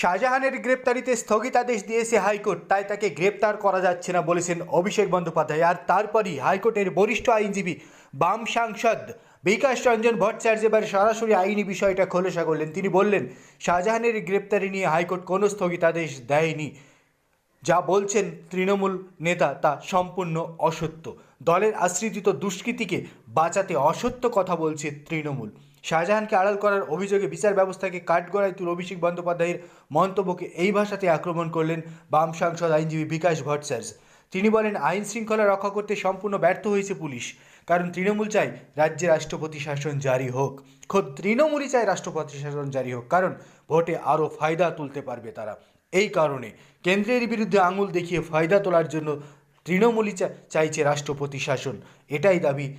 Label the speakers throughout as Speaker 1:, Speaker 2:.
Speaker 1: শাহজাহানের গ্রেপ্তারিতে স্থগিতাদেশ দিয়েছে হাইকোর্ট, তাই তাকে গ্রেপ্তার করা যাচ্ছে না বলেছেন অভিষেক বন্দ্যোপাধ্যায়। আর তারপরই হাইকোর্টের বরিষ্ঠ আইনজীবী, বাম সাংসদ বিকাশ রঞ্জন ভট্টাচার্য এবার সরাসরি আইনি বিষয়টা খোলসা করলেন। তিনি বললেন, শাহজাহানের গ্রেপ্তারি নিয়ে হাইকোর্ট কোনো স্থগিতাদেশ দেয়নি। যা বলছেন তৃণমূল নেতা তা সম্পূর্ণ অসত্য। দলের আশ্রিত দুষ্কৃতীকে বাঁচাতে অসত্য কথা বলছে তৃণমূল। শাহজাহানকে আড়াল করার অভিযোগে বিচার ব্যবস্থাকে কাঠগড়ায় তুল অভিষেক বন্দ্যোপাধ্যায়ের মন্তব্যকে এই ভাষাতে আক্রমণ করলেন বাম সাংসদ আইনজীবী বিকাশ ভট্টাচার্য। তিনি বলেন, আইন শৃঙ্খলা রক্ষা করতে সম্পূর্ণ ব্যর্থ হয়েছে পুলিশ, কারণ তৃণমূল চায় রাজ্যে রাষ্ট্রপতি শাসন জারি হোক। খোদ তৃণমূলই চায় রাষ্ট্রপতি শাসন জারি হোক, কারণ ভোটে আরও ফায়দা তুলতে পারবে তারা। এই কারণে কেন্দ্রের বিরুদ্ধে আঙুল দেখিয়ে ফায়দা তোলার জন্য তৃণমূলই চাইছে রাষ্ট্রপতি শাসন। এটাই দাবি,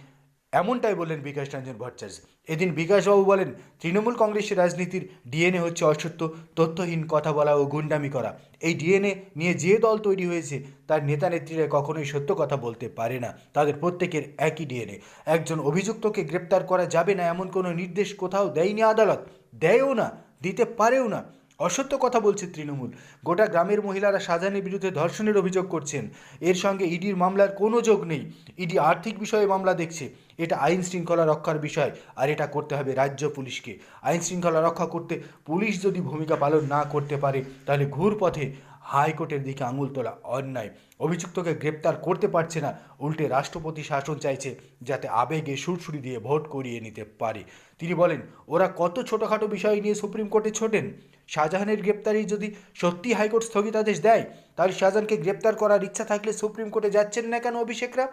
Speaker 1: এমনটাই বললেন বিকাশ রঞ্জন ভট্টাচার্য। এদিন বিকাশবাবু বলেন, তৃণমূল কংগ্রেসের রাজনীতির ডিএনএ হচ্ছে অসত্য, তথ্যহীন কথা বলা ও গুন্ডামি করা। এই ডিএনএ নিয়ে যে দল তৈরি হয়েছে, তার নেতা নেত্রীরা কখনোই সত্য কথা বলতে পারে না। তাদের প্রত্যেকের একই ডিএনএ। একজন অভিযুক্তকে গ্রেপ্তার করা যাবে না এমন কোনো নির্দেশ কোথাও দেয়নি আদালত। দেয়ও না, দিতে পারেও না। অসত্য কথা বলছে তৃণমূল। গোটা গ্রামের মহিলারা শাহজাহানের বিরুদ্ধে ধর্ষণের অভিযোগ করছেন। এর সঙ্গে ইডির মামলার কোনো যোগ নেই। ইডি আর্থিক বিষয়ে মামলা দেখছে। এটা আইন শৃঙ্খলা রক্ষার বিষয়, আর এটা করতে হবে রাজ্য পুলিশকে। আইন শৃঙ্খলা রক্ষা করতে পুলিশ যদি ভূমিকা পালন না করতে পারে, তাহলে ঘুর পথে হাইকোর্টের দিকে আঙুল তোলা অন্যায়। অভিযুক্তকে গ্রেপ্তার করতে পারছে না, উল্টে রাষ্ট্রপতি শাসন চাইছে যাতে আবেগে সুরসুরি দিয়ে ভোট করিয়ে নিতে পারে। তিনি বলেন, ওরা কত ছোটোখাটো বিষয় নিয়ে সুপ্রিম কোর্টে ছোটেন। শাহজাহানের গ্রেপ্তারি যদি সত্যি হাইকোর্ট স্থগিতাদেশ দেয়, তাহলে শাহজাহানকে গ্রেপ্তার করার ইচ্ছা থাকলে সুপ্রিম কোর্টে যাচ্ছেন না কেন অভিষেকরা?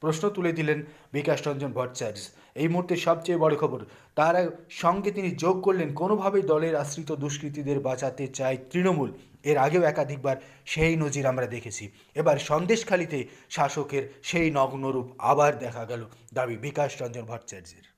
Speaker 1: প্রশ্ন তুলে দিলেন বিকাশ রঞ্জন ভট্টাচার্য। এই মুহূর্তে সবচেয়ে বড় খবর, তার সঙ্গে তিনি যোগ করলেন, কোনোভাবেই দলের আশ্রিত দুষ্কৃতীদের বাঁচাতে চায় তৃণমূল। এর আগেও একাধিকবার সেই নজির আমরা দেখেছি। এবার সন্দেশখালিতে শাসকের সেই নগ্নরূপ আবার দেখা গেল দাবি বিকাশ রঞ্জন ভট্টাচার্যের।